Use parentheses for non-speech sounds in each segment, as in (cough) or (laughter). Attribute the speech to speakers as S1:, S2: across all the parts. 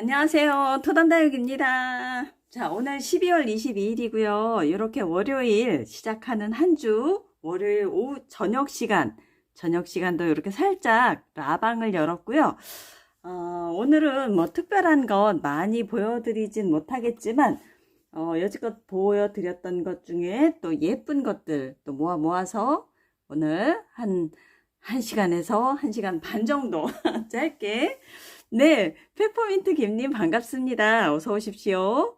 S1: 안녕하세요. 토담다육입니다. 자, 오늘 12월 22일이고요. 이렇게 월요일 시작하는 한 주, 월요일 오후 저녁 시간, 저녁 시간도 이렇게 살짝 라방을 열었고요. 어, 오늘은 뭐 특별한 것 많이 보여드리진 못하겠지만, 어, 여지껏 보여드렸던 것 중에 또 예쁜 것들 또 모아 모아서 오늘 한, 한 시간에서 한 시간 반 정도 (laughs) 짧게 네, 페퍼민트 김님 반갑습니다. 어서 오십시오.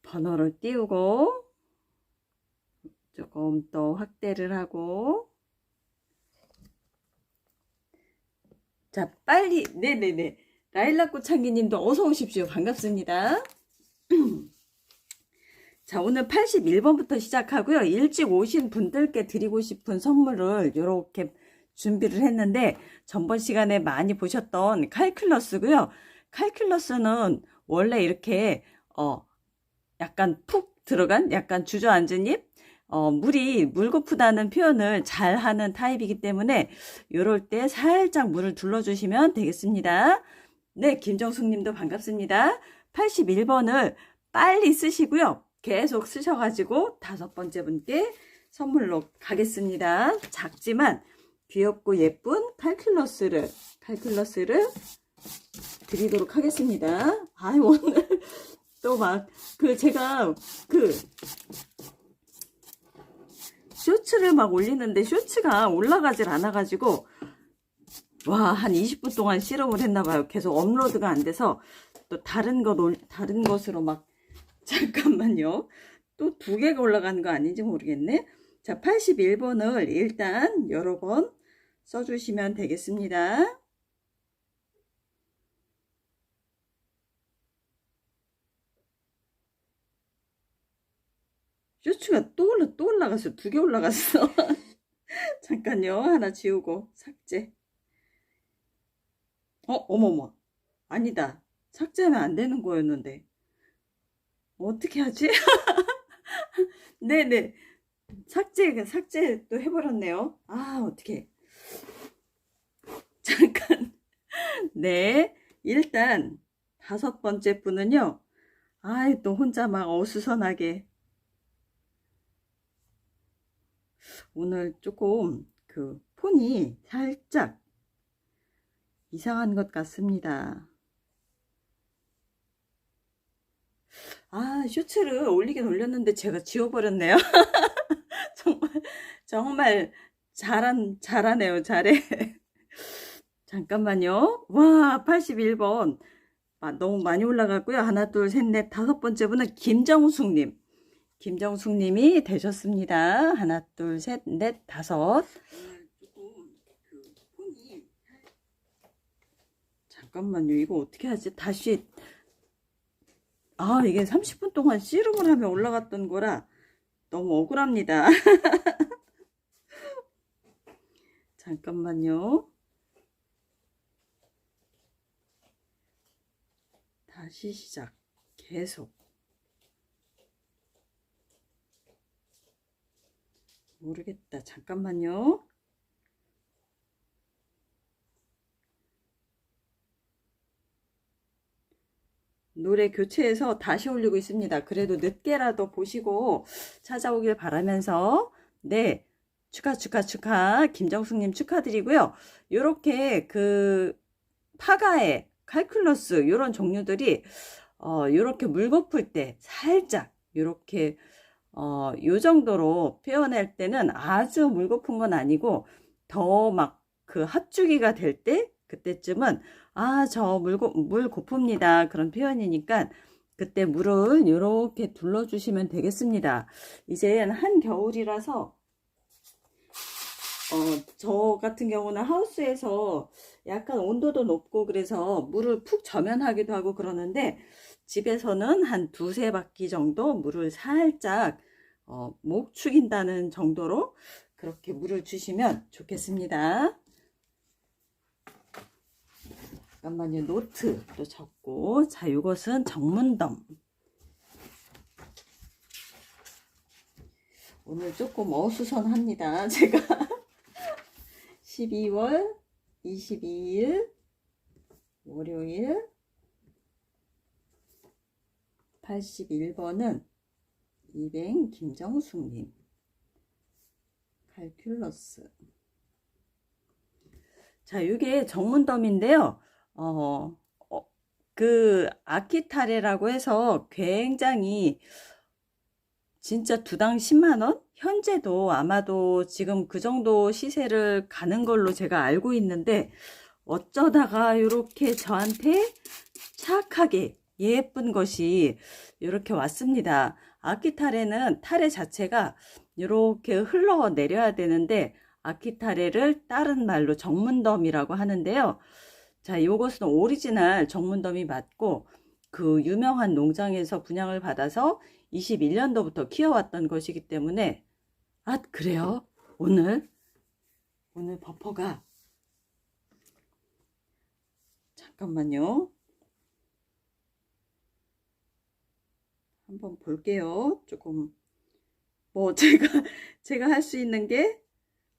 S1: 번호를 띄우고 조금 더 확대를 하고 자, 빨리 네네네 라일락 꽃향기 님도 어서 오십시오. 반갑습니다. (clears throat) 자, 오늘 81번부터 시작하고요. 일찍 오신 분들께 드리고 싶은 선물을 이렇게 준비를 했는데 전번 시간에 많이 보셨던 칼큘러스고요. 칼큘러스는 원래 이렇게 어 약간 푹 들어간 약간 주저앉은 잎 어, 물이 물고프다는 표현을 잘 하는 타입이기 때문에 이럴 때 살짝 물을 둘러주시면 되겠습니다. 네, 김정숙 님도 반갑습니다. 81번을 빨리 쓰시고요. 계속 쓰셔가지고 다섯 번째 분께 선물로 가겠습니다. 작지만 귀엽고 예쁜 칼큘러스를 칼큘러스를 드리도록 하겠습니다. 아 오늘 (laughs) 또 막 그 제가 그 쇼츠를 막 올리는데 쇼츠가 올라가질 않아가지고 와 한 20분 동안 실험을 했나봐요. 계속 업로드가 안 돼서 또 다른 것 올- 다른 것으로 막 잠깐만요. 또 두 개가 올라가는 거 아닌지 모르겠네. 자, 81번을 일단 여러 번 써주시면 되겠습니다. 쇼츠가 또 올라, 또 올라갔어. 두 개 올라갔어. (laughs) 잠깐요. 하나 지우고, 삭제. 어, 어머머. 아니다. 삭제하면 안 되는 거였는데. 어떻게 하지? (laughs) 네네. 삭제, 삭제 또 해버렸네요. 아, 어떻게. (laughs) 잠깐. 네. 일단, 다섯 번째 분은요. 아이, 또 혼자 막 어수선하게. 오늘 조금 그 폰이 살짝 이상한 것 같습니다. 아, 쇼츠를 올리긴 올렸는데 제가 지워버렸네요. (laughs) 정말, 정말 잘한, 잘하네요. 잘해. (laughs) 잠깐만요. 와, 81번. 아, 너무 많이 올라갔고요. 하나, 둘, 셋, 넷, 다섯 번째 분은 김정숙님. 김정숙님이 되셨습니다. 하나, 둘, 셋, 넷, 다섯. 잠깐만요. 이거 어떻게 하지? 다시. 아, 이게 30분 동안 씨름을 하며 올라갔던 거라 너무 억울합니다. (laughs) 잠깐만요. 다시 시작. 계속. 모르겠다. 잠깐만요. 노래 교체해서 다시 올리고 있습니다. 그래도 늦게라도 보시고 찾아오길 바라면서 네 축하 축하 축하 김정숙님 축하드리고요. 요렇게 그 파가에 칼큘러스 요런 종류들이 어 요렇게 물거풀 때 살짝 요렇게 어, 요 정도로 표현할 때는 아주 물고픈 건 아니고 더 막 그 합주기가 될 때 그때쯤은 아, 저 물고, 물 고픕니다. 그런 표현이니까 그때 물을 이렇게 둘러주시면 되겠습니다. 이젠 한겨울이라서 어, 저 같은 경우는 하우스에서 약간 온도도 높고 그래서 물을 푹 저면하기도 하고 그러는데 집에서는 한 두세 바퀴 정도 물을 살짝 어, 목 축인다는 정도로 그렇게 물을 주시면 좋겠습니다. 잠깐만요. 노트도 적고 자 이것은 정문덤 오늘 조금 어수선합니다. (laughs) 제가 12월 22일 월요일 81번은 200 김정숙님 칼큘러스 자 이게 정문덤인데요 어, 어, 그 아키타레라고 해서 굉장히 진짜 두당 10만원? 현재도 아마도 지금 그 정도 시세를 가는 걸로 제가 알고 있는데 어쩌다가 이렇게 저한테 착하게 예쁜 것이 이렇게 왔습니다. 아키타레는 타레 자체가 이렇게 흘러내려야 되는데 아키타레를 다른 말로 정문덤이라고 하는데요. 자, 이것은 오리지널 정문덤이 맞고 그 유명한 농장에서 분양을 받아서 21년도부터 키워왔던 것이기 때문에 아 그래요? 오늘 오늘 버퍼가 잠깐만요. 한번 볼게요. 조금 뭐 (laughs) 제가 제가 할 수 있는 게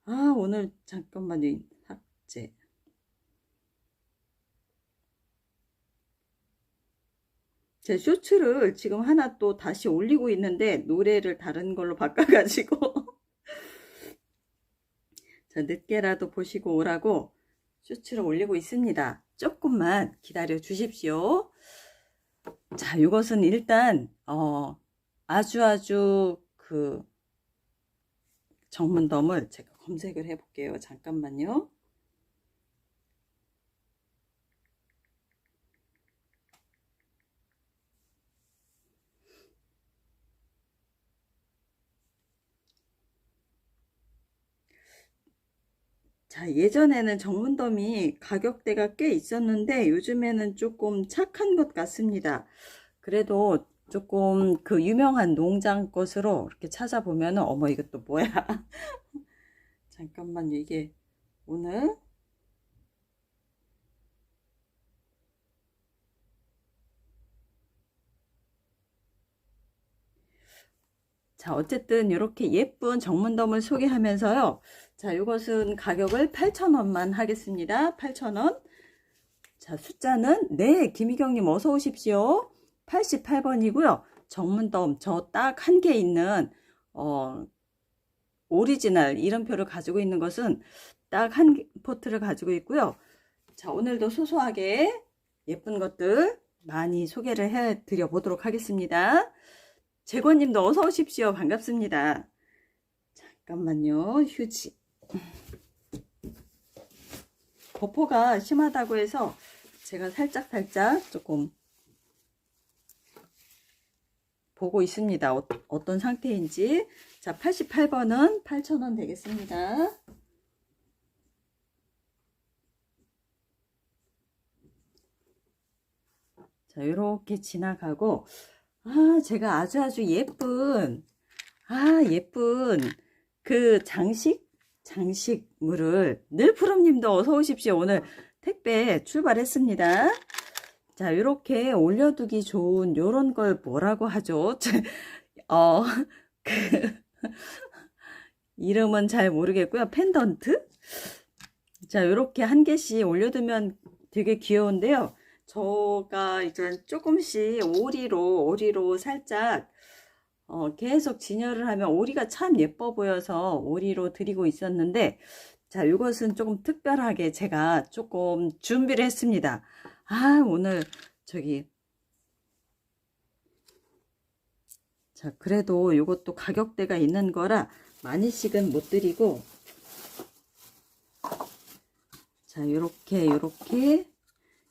S1: 아 오늘 잠깐만요. 삭제 제 쇼츠를 지금 하나 또 다시 올리고 있는데 노래를 다른 걸로 바꿔가지고 (laughs) 자 늦게라도 보시고 오라고 쇼츠를 올리고 있습니다. 조금만 기다려 주십시오. 자 이것은 일단 어 아주 아주 그 정문덤을 제가 검색을 해 볼게요. 잠깐만요. 자, 예전에는 정문덤이 가격대가 꽤 있었는데 요즘에는 조금 착한 것 같습니다. 그래도 조금 그 유명한 농장 것으로 이렇게 찾아보면 은 어머 이것도 뭐야? (laughs) 잠깐만요. 이게 오늘 자, 어쨌든 이렇게 예쁜 정문덤을 소개하면서요. 자, 이것은 가격을 8,000원만 하겠습니다. 8,000원. 자, 숫자는 네, 김희경 님 어서 오십시오. 88번이고요. 정문덤 저 딱 한 개 있는 어 오리지널 이름표를 가지고 있는 것은 딱 한 포트를 가지고 있고요. 자, 오늘도 소소하게 예쁜 것들 많이 소개를 해 드려 보도록 하겠습니다. 재권님도 어서 오십시오. 반갑습니다. 잠깐만요. 휴지. 버퍼가 심하다고 해서 제가 살짝 살짝 조금 보고 있습니다. 어, 어떤 상태인지. 자, 88번은 8,000원 되겠습니다. 자, 이렇게 지나가고 아, 제가 아주 아주 예쁜, 아, 예쁜 그 장식, 장식물을 늘 푸름님도 어서 오십시오. 오늘 택배 출발했습니다. 자, 이렇게 올려두기 좋은 요런 걸 뭐라고 하죠? (laughs) 어, 그, (laughs) 이름은 잘 모르겠고요. 펜던트? 자, 이렇게 한 개씩 올려두면 되게 귀여운데요. 저가 이제 조금씩 오리로 오리로 살짝 어, 계속 진열을 하면 오리가 참 예뻐 보여서 오리로 드리고 있었는데 자 이것은 조금 특별하게 제가 조금 준비를 했습니다. 아 오늘 저기 자 그래도 이것도 가격대가 있는 거라 많이씩은 못 드리고 자 요렇게 요렇게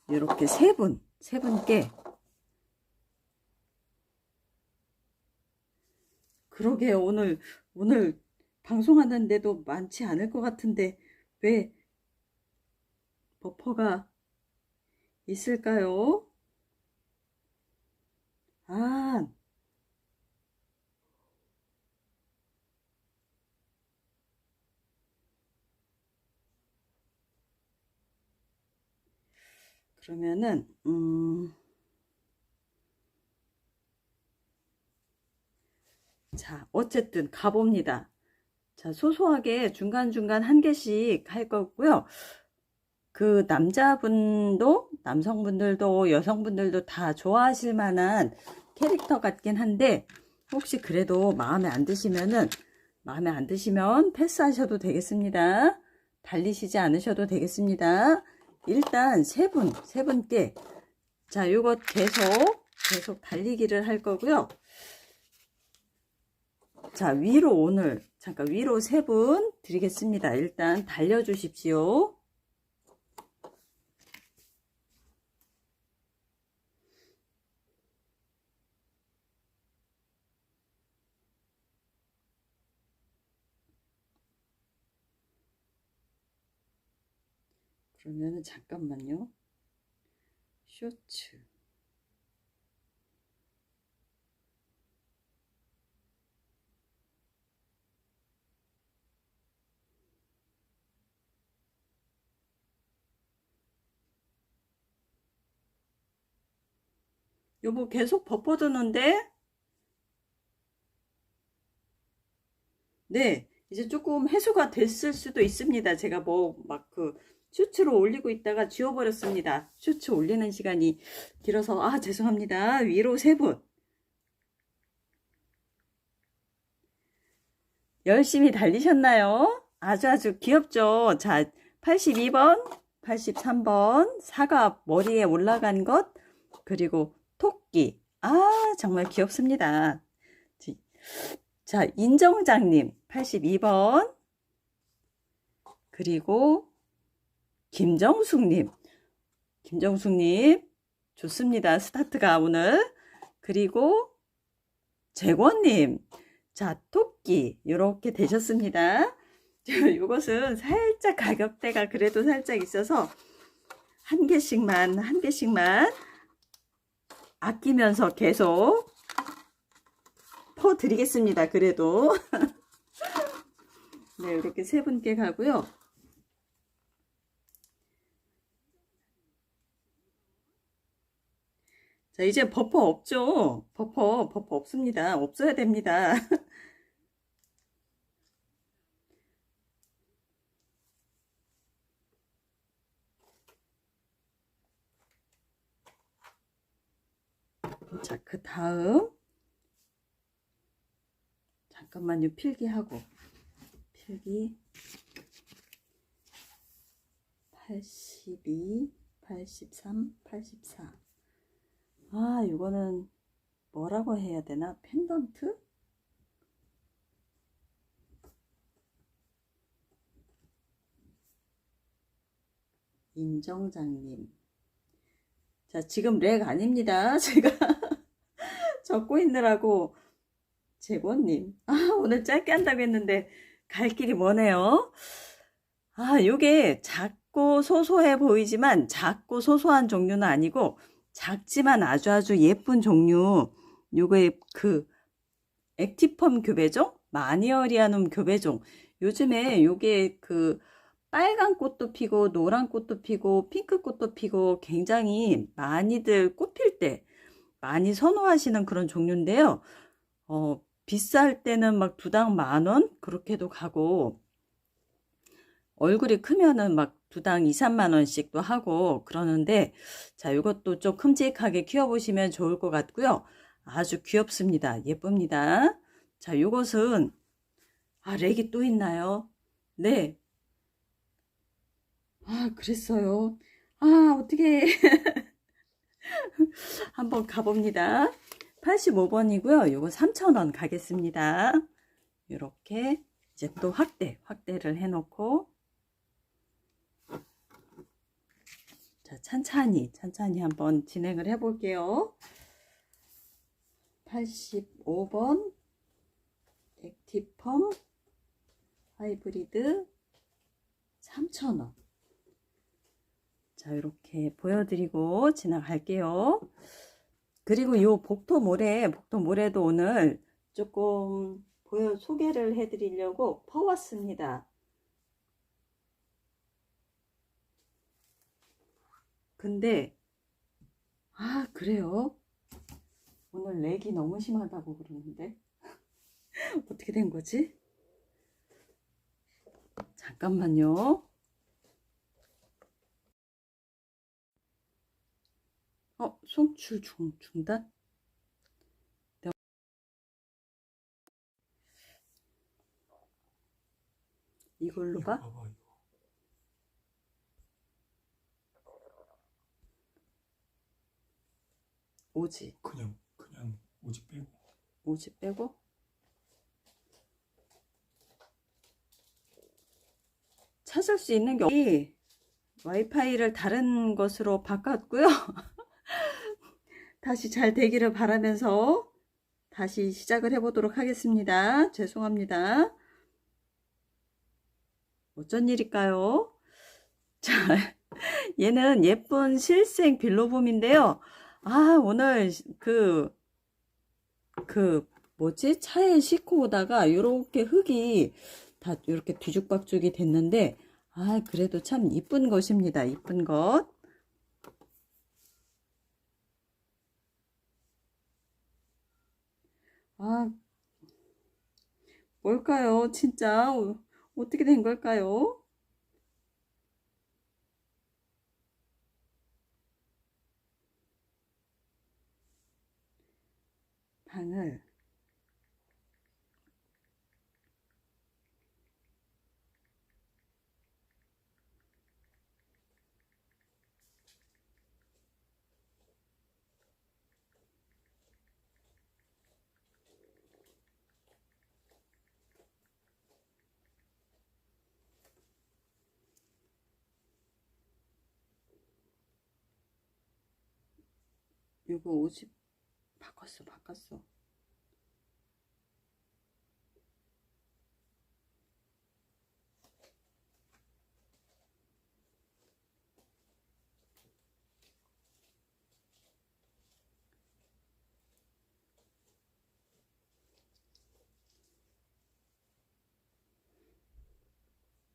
S1: 이렇게 세 분, 세 분께 그러게 오늘 오늘 방송하는데도 많지 않을 것 같은데 왜 버퍼가 있을까요? 아, 그러면은 음, 자 어쨌든 가봅니다. 자 소소하게 중간중간 한 개씩 할 거고요. 그 남자분도 남성분들도 여성분들도 다 좋아하실 만한 캐릭터 같긴 한데 혹시 그래도 마음에 안 드시면은 마음에 안 드시면 패스하셔도 되겠습니다. 달리시지 않으셔도 되겠습니다. 일단 세 분, 세 분께 자, 요거 계속 계속 달리기를 할 거고요. 자, 위로 오늘 잠깐 위로 세 분 드리겠습니다. 일단 달려 주십시오. 그러면은 잠깐만요. 쇼츠. 여보 계속 버퍼드는데? 네, 이제 조금 해소가 됐을 수도 있습니다. 제가 뭐 막 그 슈츠로 올리고 있다가 지워버렸습니다. 슈츠 올리는 시간이 길어서 아 죄송합니다. 위로 세 분. 열심히 달리셨나요? 아주 아주 귀엽죠? 자, 82번, 83번, 사과 머리에 올라간 것, 그리고 토끼. 아, 정말 귀엽습니다. 자, 인정장님, 82번. 그리고 김정숙님. 김정숙님, 좋습니다. 스타트가 오늘. 그리고 재권님. 자, 토끼. 이렇게 되셨습니다. 이것은 살짝 가격대가 그래도 살짝 있어서 한 개씩만, 한 개씩만 아끼면서 계속 퍼 드리겠습니다. 그래도. (laughs) 네, 이렇게 세 분께 가고요. 자, 이제 버퍼 없죠? 버퍼, 버퍼 없습니다. 없어야 됩니다. (laughs) 자, 그 다음. 잠깐만요. 필기하고. 필기. 82, 83, 84. 아, 이거는 뭐라고 해야 되나? 펜던트? 인정장님. 자, 지금 렉 아닙니다. (laughs) 제가 적고 있느라고. 재권님. 아, 오늘 짧게 한다고 했는데 갈 길이 머네요. 아, 요게 작고 소소해 보이지만 작고 소소한 종류는 아니고 작지만 아주 아주 예쁜 종류. 요게 그 액티펌 교배종? 마니어리아눔 교배종. 요즘에 요게 그 빨간 꽃도 피고 노란 꽃도 피고 핑크 꽃도 피고 굉장히 많이들 꽃 필 때 많이 선호하시는 그런 종류인데요. 어, 비쌀 때는 막 두 당 만 원? 그렇게도 가고, 얼굴이 크면은 막 두 당 2, 3만 원씩도 하고 그러는데, 자, 이것도 좀 큼직하게 키워보시면 좋을 것 같고요. 아주 귀엽습니다. 예쁩니다. 자, 이것은, 아, 렉이 또 있나요? 네. 아, 그랬어요. 아, 어떻게. (laughs) (laughs) 한번 가봅니다. 85번이고요. 요거 3,000원 가겠습니다. 이렇게 이제 또 확대, 확대를 해놓고 자, 찬찬히, 찬찬히 한번 진행을 해볼게요. 85번 액티펌 하이브리드 3,000원 자, 이렇게 보여드리고 지나갈게요. 그리고 요 복토 모래, 복토 모래도 오늘 조금 보여 소개를 해드리려고 퍼왔습니다. 근데 아 그래요? 오늘 렉이 너무 심하다고 그러는데 (laughs) 어떻게 된 거지? 잠깐만요. 송출 중, 중단? 네. 이걸로 봐?
S2: 봐봐.
S1: 오지.
S2: 그냥 그냥 오지 빼고.
S1: 오지 빼고. 찾을 수 있는 게 없- 와이파이를 다른 것으로 바꿨고요. (laughs) 다시 잘 되기를 바라면서 다시 시작을 해보도록 하겠습니다. 죄송합니다. 어쩐 일일까요? (laughs) 자, 얘는 예쁜 실생 빌로봄인데요. 아, 오늘 그, 그, 뭐지? 차에 싣고 오다가 요렇게 흙이 다 이렇게 뒤죽박죽이 됐는데, 아, 그래도 참 이쁜 것입니다. 이쁜 것. 아, 뭘까요? 진짜 어, 어떻게 된 걸까요? 방을 요거 50 바꿨어 바꿨어